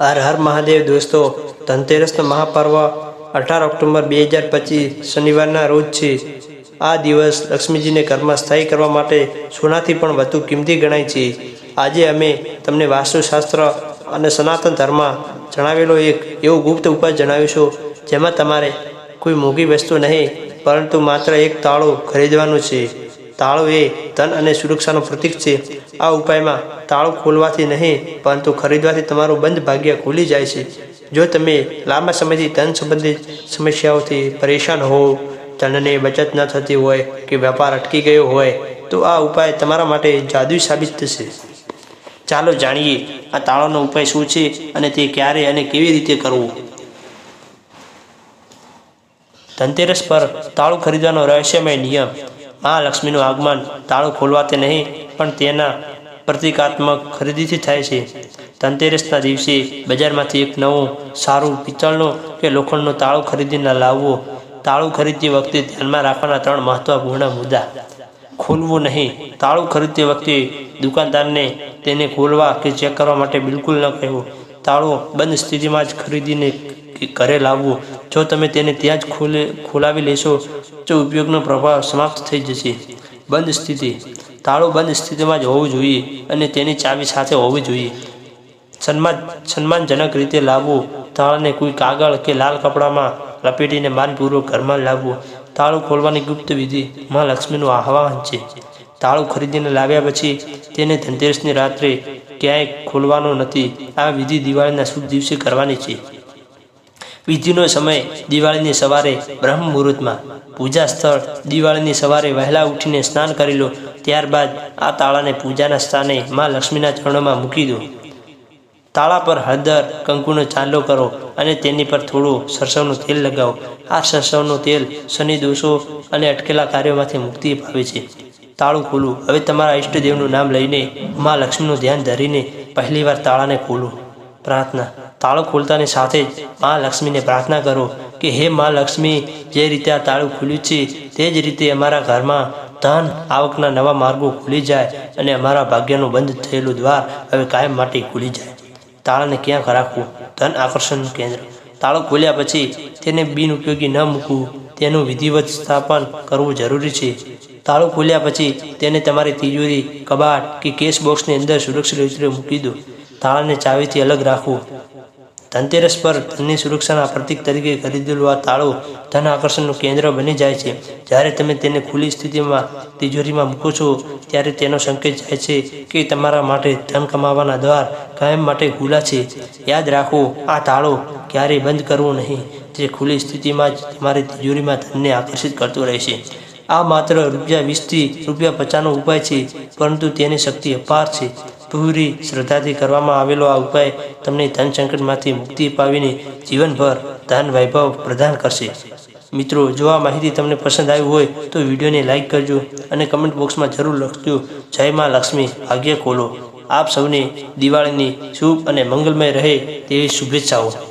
હર હર મહાદેવ દોસ્તો, ધનતેરસનો મહાપર્વ અઢાર ઓક્ટોબર બે હજાર પચીસ શનિવારના રોજ છે. આ દિવસ લક્ષ્મીજીને ઘરમાં સ્થાયી કરવા માટે સોનાથી પણ વધુ કિંમતી ગણાય છે. આજે અમે તમને વાસ્તુશાસ્ત્ર અને સનાતન ધર્મ જણાવેલો એક એવો ગુપ્ત ઉપાય જણાવીશું, જેમાં તમારે કોઈ મોંઘી વસ્તુ નહીં, પરંતુ માત્ર એક તાળું ખરીદવાનું છે. તાળું એ ધન અને સુરક્ષાનું પ્રતીક છે. આ ઉપાયમાં તાળું ખોલવાથી નહીં, પરંતુ ખરીદવાથી તમારું બંધ ભાગ્ય ખુલી જાય છે. જો તમે લાંબા સમયથી ધન સંબંધિત સમસ્યાઓથી પરેશાન હો, ધનની બચત ન થતી હોય કે વેપાર અટકી ગયો હોય, તો આ ઉપાય તમારા માટે જાદુઈ સાબિત થશે. ચાલો જાણીએ આ તાળાનો ઉપાય શું છે અને તે ક્યારે અને કેવી રીતે કરવું? ધનતેરસ પર તાળું ખરીદવાનો રહસ્યમય નિયમ. મહાલક્ષ્મીનું આગમન તાળું ખોલવાથી નહીં, પણ તેના પ્રતિકાત્મક ખરીદીથી થાય છે. ધનતેરસના દિવસે બજારમાંથી એક નવું સારું પિત્તળનું કે લોખંડનું તાળું ખરીદીને લાવવું. તાળું ખરીદતી વખતે ધ્યાનમાં રાખવાના ત્રણ મહત્વપૂર્ણ મુદ્દા. ખોલવું નહીં, તાળું ખરીદતી વખતે દુકાનદારને તેને ખોલવા કે ચેક કરવા માટે બિલકુલ ન કહેવું. તાળું બંધ સ્થિતિમાં જ ખરીદીને ઘરે લાવવું. જો તમે તેને ત્યાં જ ખોલે, ખોલાવી લેશો, તો ઉપયોગનો પ્રભાવ સમાપ્ત થઈ જશે. બંધ સ્થિતિ. તાળું બંધ સ્થિતિમાં જ હોવું જોઈએ અને તેની ચાવી સાથે હોવી જોઈએ. સન્માન, સન્માનજનક રીતે લાવવું. તાળાને કોઈ કાગળ કે લાલ કપડામાં લપેટીને માનપૂર્વક ઘરમાં લાવવું. તાળું ખોલવાની ગુપ્ત વિધિ માં લક્ષ્મીનું આહવાન છે. તાળું ખરીદીને લાવ્યા પછી તેને ધનતેરસની રાત્રે ક્યાંય ખોલવાનો નથી. આ વિધિ દિવાળીના શુભ દિવસે કરવાની છે. વિધિનો સમય દિવાળીની સવારે બ્રહ્મ મુહૂર્તમાં. પૂજા સ્થળ દિવાળીની સવારે વહેલા ઉઠીને સ્નાન કરી લો, ત્યારબાદ આ તાળાને પૂજાના સ્થાને માં લક્ષ્મીના ચરણોમાં મૂકી દો. તાળા પર હળદર, કંકુનો ચાંદલો કરો અને તેની પર થોડું સરસવનું તેલ લગાવો. આ સરસવનું તેલ શનિ દોષો અને અટકેલા કાર્યોમાંથી મુક્તિ અપાવે છે. તાળું ખોલું. હવે તમારા ઈષ્ટદેવનું નામ લઈને માં લક્ષ્મીનું ધ્યાન ધરીને પહેલીવાર તાળાને ખોલું. પ્રાર્થના. તાળું ખોલતાની સાથે જ મા લક્ષ્મીને પ્રાર્થના કરો કે, હે મા લક્ષ્મી, જે રીતે આ તાળું ખુલ્યું છે, તે જ રીતે અમારા ઘરમાં ધન આવકના નવા માર્ગો ખુલી જાય અને અમારા ભાગ્યનું બંધ થયેલું દ્વાર હવે કાયમ માટે ખુલી જાય. તાળાને ક્યાંક રાખવું? ધન આકર્ષણનું કેન્દ્ર. તાળું ખોલ્યા પછી તેને બિનઉપયોગી ન મૂકવું. તેનું વિધિવત સ્થાપન કરવું જરૂરી છે. તાળું ખોલ્યા પછી તેને તમારી તિજોરી, કબાટ કે કેસ બોક્સની અંદર સુરક્ષિત રીતે મૂકી દો. તાળાને ચાવીથી અલગ રાખવું ધનતેરસ પર ધનની સુરક્ષાના પ્રતીક તરીકે ખરીદેલું આ તાળું ધન આકર્ષણનું કેન્દ્ર બની જાય છે. જ્યારે તમે તેને ખુલ્લી સ્થિતિમાં તિજોરીમાં મૂકો છો, ત્યારે તેનો સંકેત જાય છે કે તમારા માટે ધન કમાવાના દ્વાર કાયમ માટે ખુલ્લા છે. યાદ રાખો, આ તાળું ક્યારેય બંધ કરવું નહીં. જે ખુલ્લી સ્થિતિમાં જ તમારી તિજોરીમાં ધનને આકર્ષિત કરતું રહેશે. આ માત્ર રૂપિયા વીસથી રૂપિયા પચાસનો ઉપાય છે, પરંતુ તેની શક્તિ અપાર છે. પૂરી શ્રદ્ધાથી કરવામાં આવેલો આ ઉપાય તમને ધન સંકટમાંથી મુક્તિ પાવીને જીવનભર ધન વૈભવ પ્રદાન કરશે. મિત્રો, જો આ માહિતી તમને પસંદ આવી હોય, તો વિડીયોને લાઇક કરજો અને કમેન્ટ બોક્સમાં જરૂર લખજો. જય માં લક્ષ્મી, ભાગ્ય ખોલો આપ સૌને દિવાળીની શુભ અને મંગલમય રહે તેવી શુભેચ્છાઓ.